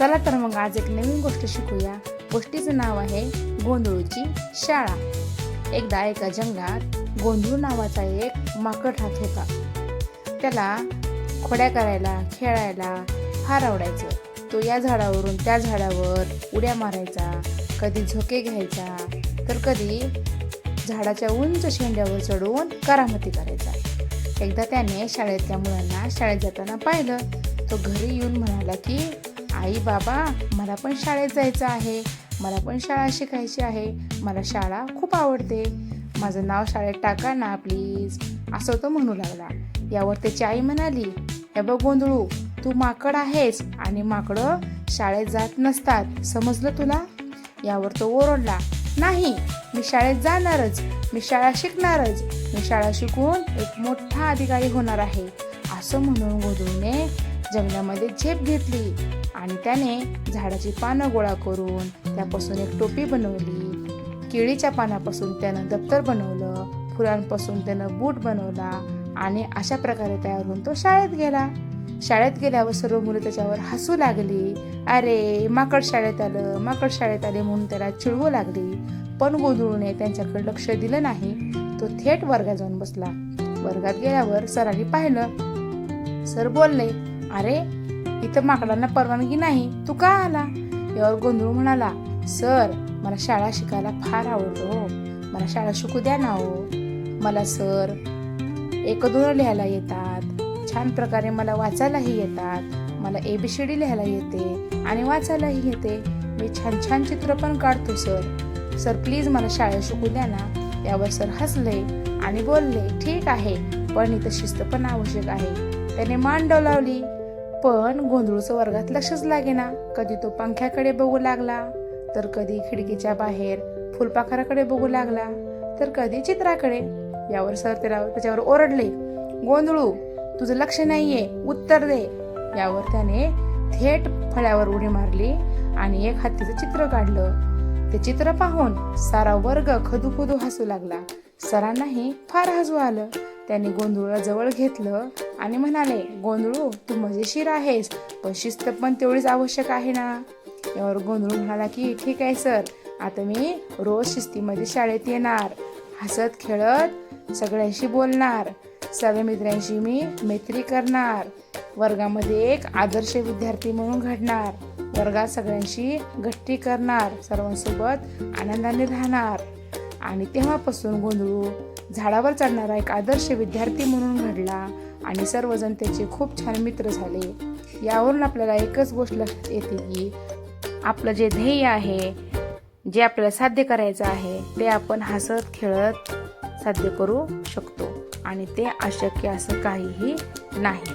चला तर मग आज एक नवीन गोष्ट शिकूया. गोष्टीचं नाव आहे गोंधळूची शाळा. एकदा एका जंगलात गोंधळू नावाचा एक माकड राहत होता. त्याला खोड्या करायला खेळायला फार आवडायचं. तो या झाडावरून त्या झाडावर उड्या मारायचा कधी झोके घ्यायचा तर कधी झाडाच्या उंच शेंड्यावर चढून करामती करायचा. एकदा त्याने शाळेतल्या मुलांना शाळेत जाताना पाहिलं. तो घरी येऊन म्हणाला की आई बाबा मला पण शाळेत जायचं आहे. मला पण शाळा शिकायची आहे. मला शाळा खूप आवडते. माझं नाव शाळेत टाका ना प्लीज असं तो म्हणू लागला. यावर त्याची आई म्हणाली हे बघ गोंधळू तू माकड आहेस आणि माकडं शाळेत जात नसतात. समजलं तुला? यावर तो ओरडला नाही मी शाळेत जाणारच. मी शाळा शिकणारच. मी शाळा शिकून एक मोठा अधिकारी होणार आहे. असं म्हणून गोंधळूने जंगलामध्ये झेप घेतली. आणि त्याने झाडाची पानं गोळा करून त्यापासून एक टोपी बनवली. केळीच्या पानापासून त्यानं दप्तर बनवलं फुलांपासून त्यानं बूट बनवला आणि अशा प्रकारे तयार होऊन तो शाळेत गेला. शाळेत गेल्यावर सर्व मुलं त्याच्यावर हसू लागली. अरे माकड शाळेत आलं माकड शाळेत आले म्हणून त्याला चिडवू लागली. पण गोंधळूने त्यांच्याकडे लक्ष दिलं नाही. तो थेट वर्गात जाऊन बसला. वर्गात गेल्यावर सरांनी पाहिलं. सर बोलले अरे इथं माकडांना परवानगी नाही. तू का आला? यावर गोंधळ म्हणाला सर मला शाळा शिकायला फार आवडतो हो. मला शाळा शिकू द्या ना हो. मला सर एक दोन लिहायला येतात. छान प्रकारे मला वाचायलाही येतात. मला एबीसीडी लिहायला येते आणि वाचायलाही येते. मी छान छान चित्र पण काढतो सर. सर प्लीज मला शाळा शिकू द्या ना. यावर सर हसले आणि बोलले ठीक आहे पण इथं शिस्त पण आवश्यक आहे. त्याने मान डोलावली. पण गोंधळूचं वर्गात लक्षच लागेना. कधी तो पंख्याकडे बघू लागला तर कधी खिडकीच्या बाहेर फुलपाखराकडे बघू लागला तर कधी चित्राकडे. यावर सर त्याला त्याच्यावर ओरडले गोंधळू तुझं लक्ष नाहीये उत्तर दे. यावर त्याने थेट फळ्यावर उडी मारली आणि एक हत्तीचं चित्र काढलं. ते चित्र पाहून सारा वर्ग खदूखदू हसू लागला. सरांनाही फार हसू आलं. त्यांनी गोंधळूला जवळ घेतलं आणि म्हणाले गोंधळू तू मजेशीर आहेस पण शिस्त पण तेवढीच आवश्यक आहे ना? यावर गोंधळू म्हणाला की ठीक आहे सर. आता मी रोज शिस्तीमध्ये शाळेत येणार हसत खेळत सगळ्यांशी बोलणार. सगळ्या मित्रांशी मी मैत्री करणार. वर्गामध्ये एक आदर्श विद्यार्थी म्हणून घडणार. वर्गात सगळ्यांशी गट्टी करणार सर्वांसोबत आनंदाने राहणार. आणि तेव्हापासून गोंधळू झाडावर चढणारा एक आदर्श विद्यार्थी म्हणून घडला आणि सर्वजण त्याचे खूप छान मित्र झाले. यावरून आपल्याला एकच गोष्ट लक्षात येते की आपलं जे ध्येय आहे जे आपल्याला साध्य करायचं आहे ते आपण हसत खेळत साध्य करू शकतो. आणि ते अशक्य असं काहीही नाही.